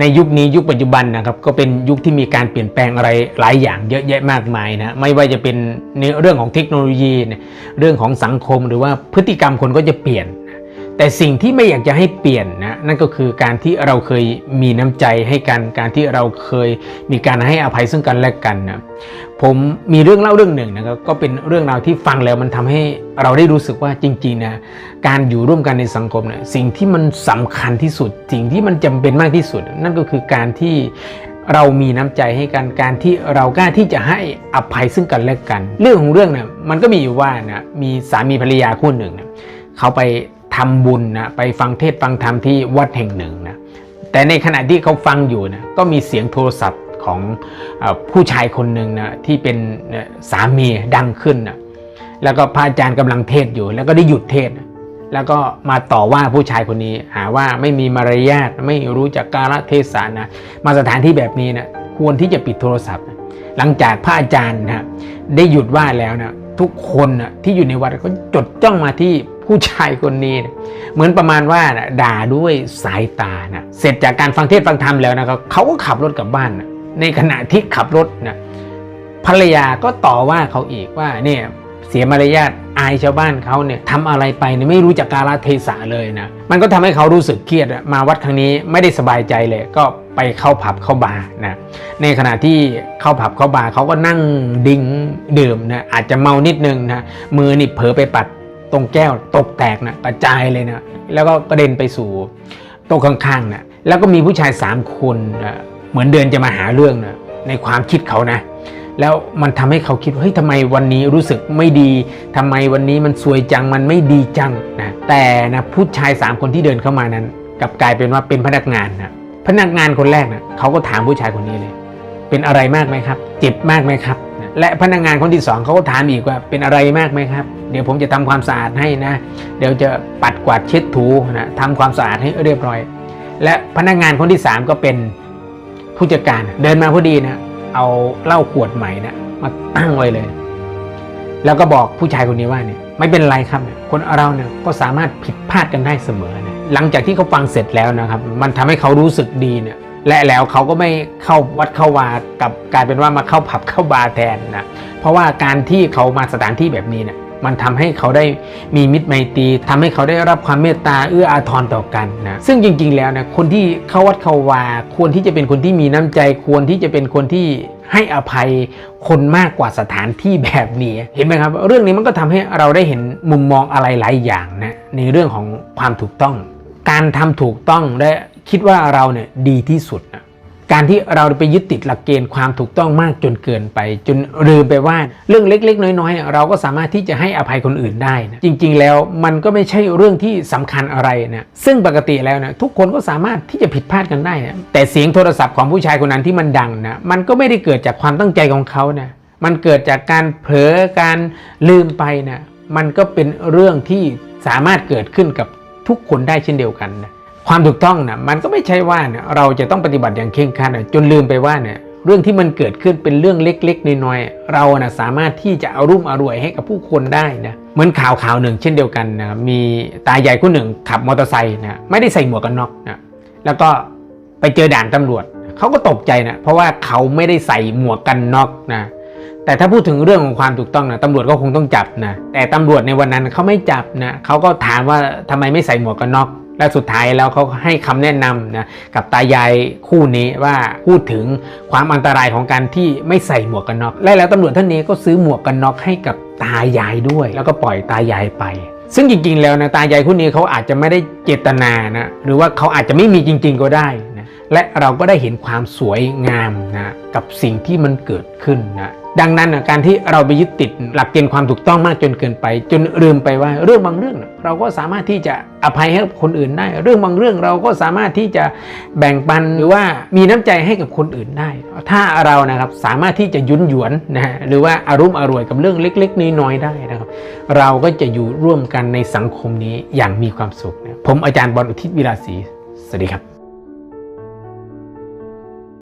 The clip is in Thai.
ในยุคนี้ยุคปัจจุบันนะครับก็เป็นยุคที่มีการเปลี่ยนแปลงอะไรหลายอย่างเยอะแยะมากมายนะไม่ว่าจะเป็นในเรื่องของเทคโนโลยีเนี่ยเรื่องของสังคมหรือว่าพฤติกรรมคนก็จะเปลี่ยน แต่สิ่งที่ไม่อยากจะให้เปลี่ยนนะนั่นก็คือการที่เราเคยมีน้ำใจให้กันการที่เราเคยมีการให้อภัยซึ่งกันและกันนะผมมีเรื่องเล่าเรื่องหนึ่งนะครับก็เป็นเรื่องราวที่ฟังแล้วมันทำให้เราได้รู้สึกว่าจริงๆนะการอยู่ร่วมกันในสังคมเนี่ยสิ่งที่มันสำคัญที่สุด สิ่งที่มันจำเป็นมากที่สุด นั่นก็คือการที่เรามีน้ำใจให้กันการที่เรากล้าที่จะให้อภัยซึ่งกันและกัน เรื่องของเรื่องเนี่ยมันก็มีอยู่ว่านะมีสามีภรรยาคู่หนึ่งเนะเขาไป ทำบุญนะไปฟังเทศฟังธรรมที่วัดแห่งหนึ่งนะแต่ในขณะที่เขาฟังอยู่นะก็มีเสียงโทรศัพท์ของอผู้ชายคนหนึ่งนะที่เป็นสามีดังขึ้นนะแล้วก็พระอาจารย์กำลังเทศอยู่ แล้วก็ได้หยุดเทศนะแล้วก็มาต่อว่าผู้ชายคนนี้หาว่าไม่มีมารยาทไม่รู้จักกาลเทศะนะมาสถานที่แบบนี้นะควรที่จะปิดโทรศัพท์ หลังจากพระอาจารย์นะได้หยุดว่าแล้วนะทุกคนนะที่อยู่ในวัดก็จดจ้องมาที่ ผู้ชายคนนี้นะเหมือนประมาณว่านะด่าด้วยสายตานะเสร็จจากการฟังเทศฟังธรรมแล้วนะครับเขาก็ขับรถกลับบ้านนะในขณะที่ขับรถนะภรรยาก็ต่อว่าเขาอีกว่าเนี่ยเสียมารยาทอายชาวบ้านเขาเนี่ยทำอะไรไปเนี่ยไม่รู้จักกาลเทศะเลยนะมันก็ทำให้เขารู้สึกเครียดมาวัดครั้งนี้ไม่ได้สบายใจเลย ก็ไปเข้าผับเข้าบาร์นะในขณะที่เข้าผับเข้าบาร์เขาก็นั่งดิ้งดื่มนะอาจจะเมานิดนึงนะมือนี่เผลอไปปัด ตรงแก้วตกแตกนะกระจายเลยนะแล้วก็กระเด็นไปสู่โต๊ะข้างๆนะแล้วก็มีผู้ชายสามคนนะเหมือนเดินจะมาหาเรื่องนะในความคิดเขานะ แล้วมันทำให้เขาคิดว่าเฮ้ยทำไมวันนี้รู้สึกไม่ดีทำไมวันนี้มันซวยจังมันไม่ดีจังนะแต่นะผู้ชายสามคนที่เดินเข้ามานั้นกลับกลายเป็นว่าเป็นพนักงานนะพนักงานคนแรกนะเขาก็ถามผู้ชายคนนี้เลย เป็นอะไรมากไหมครับ เจ็บมากไหมครับ และพนักงานคนที่สองเขาก็ถามอีกว่าเป็นอะไรมากไหมครับ เดี๋ยวผมจะทำความสะอาดให้นะ เดี๋ยวจะปัดกวาดเช็ดถูนะทำความสะอาดให้เรียบร้อย และพนักงานคนที่สามก็เป็นผู้จัดการเดินมาพอดีนะเอาเหล้าขวดใหม่นะมาตั้งไว้เลย แล้วก็บอกผู้ชายคนนี้ว่าเนี่ยไม่เป็นไรครับเนี่ยคนเราเนี่ยก็สามารถผิดพลาดกันได้เสมอนะหลังจากที่เขาฟังเสร็จแล้วนะครับ มันทำให้เขารู้สึกดีเนี่ย และแล้วเขาก็ไม่เข้าวัดเข้าวากับกลายเป็นว่ามาเข้าผับเข้าบาร์แทนนะเพราะว่าการที่เขามาสถานที่แบบนี้เนี่ยมันทำให้เขาได้มีมิตรไมตรีทำให้เขาได้รับความเมตตาเอื้ออาทรต่อกันนะซึ่งจริง ๆ แล้วนะคนที่เข้าวัดเข้าวา ควรที่จะเป็นคนที่มีน้ำใจ ควรที่จะเป็นคนที่ให้อภัยคนมากกว่าสถานที่แบบนี้ เห็นไหมครับ เรื่องนี้มันก็ทำให้เราได้เห็นมุมมองอะไรหลายอย่างนะในเรื่องของความถูกต้อง การทำถูกต้องและ คิดว่าเราเนี่ยดีที่สุดนะการที่เราไปยึดติดหลักเกณฑ์ความถูกต้องมากจนเกินไป จนลืมไปว่าเรื่องเล็ก ๆ น้อยๆเนี่ยเราก็สามารถที่จะให้อภัยคนอื่นได้นะจริง ๆ แล้วมันก็ไม่ใช่เรื่องที่สำคัญอะไรนะซึ่งปกติแล้วนะทุกคนก็สามารถที่จะผิดพลาดกันได้นะแต่เสียงโทรศัพท์ของผู้ชายคนนั้นที่มันดังนะมันก็ไม่ได้เกิดจากความตั้งใจของเขานะมันเกิดจากการเผลอการลืมไปนะมันก็เป็นเรื่องที่สามารถเกิดขึ้นกับทุกคนได้เช่นเดียวกันนะ ความถูกต้องนะมันก็ไม่ใช่ว่าเนี่ยเราจะต้องปฏิบัติอย่างเคร่งครัดจนลืมไปว่าเนี่ยเรื่องที่มันเกิดขึ้นเป็นเรื่องเล็กๆน้อยๆเรานะสามารถที่จะเอารุ่มอร่วยให้กับผู้คนได้นะเหมือนข่าวข่าวหนึ่งเช่นเดียวกันนะมีตาใหญ่คนหนึ่งขับมอเตอร์ไซค์นะไม่ได้ใส่หมวกกันน็อกนะแล้วก็ไปเจอด่านตำรวจเขาก็ตกใจนะเพราะว่าเขาไม่ได้ใส่หมวกกันน็อกนะแต่ถ้าพูดถึงเรื่องของความถูกต้องนะตำรวจก็คงต้องจับนะแต่ตำรวจในวันนั้นเขาไม่จับนะเขาก็ถามว่าทำไมไม่ใส่หมวกกันน็อก และสุดท้ายแล้วเขาให้คำแนะนำนะกับตายายคู่นี้ว่าพูดถึงความอันตรายของการที่ไม่ใส่หมวกกันน็อกและแล้วตำรวจท่านนี้ก็ซื้อหมวกกันน็อกให้กับตายายด้วย แล้วก็ปล่อยตายายไป ซึ่งจริงๆ แล้วนะตายายคู่นี้เขาอาจจะไม่ได้เจตนานะหรือว่าเขาอาจจะไม่มีจริง ๆ ก็ได้นะและเราก็ได้เห็นความสวยงามนะกับสิ่งที่มันเกิดขึ้นนะ ดังนั้นการที่เราไปยึดติดหลักเกณฑ์ความถูกต้องมากจนเกินไป จนลืมไปว่าเรื่องบางเรื่อง เราก็สามารถที่จะอภัยให้กับคนอื่นได้ เรื่องบางเรื่องเราก็สามารถที่จะแบ่งปันหรือว่ามีน้ำใจให้กับคนอื่นได้ ถ้าเรานะครับสามารถที่จะยุนหยวนนะฮะหรือว่าอารุ่มอร่วยกับเรื่องเล็ก ๆ น้อยๆได้นะครับ เราก็จะอยู่ร่วมกันในสังคมนี้อย่างมีความสุขนะผมอาจารย์บอลอุทิศวิลาศรีสวัสดีครับ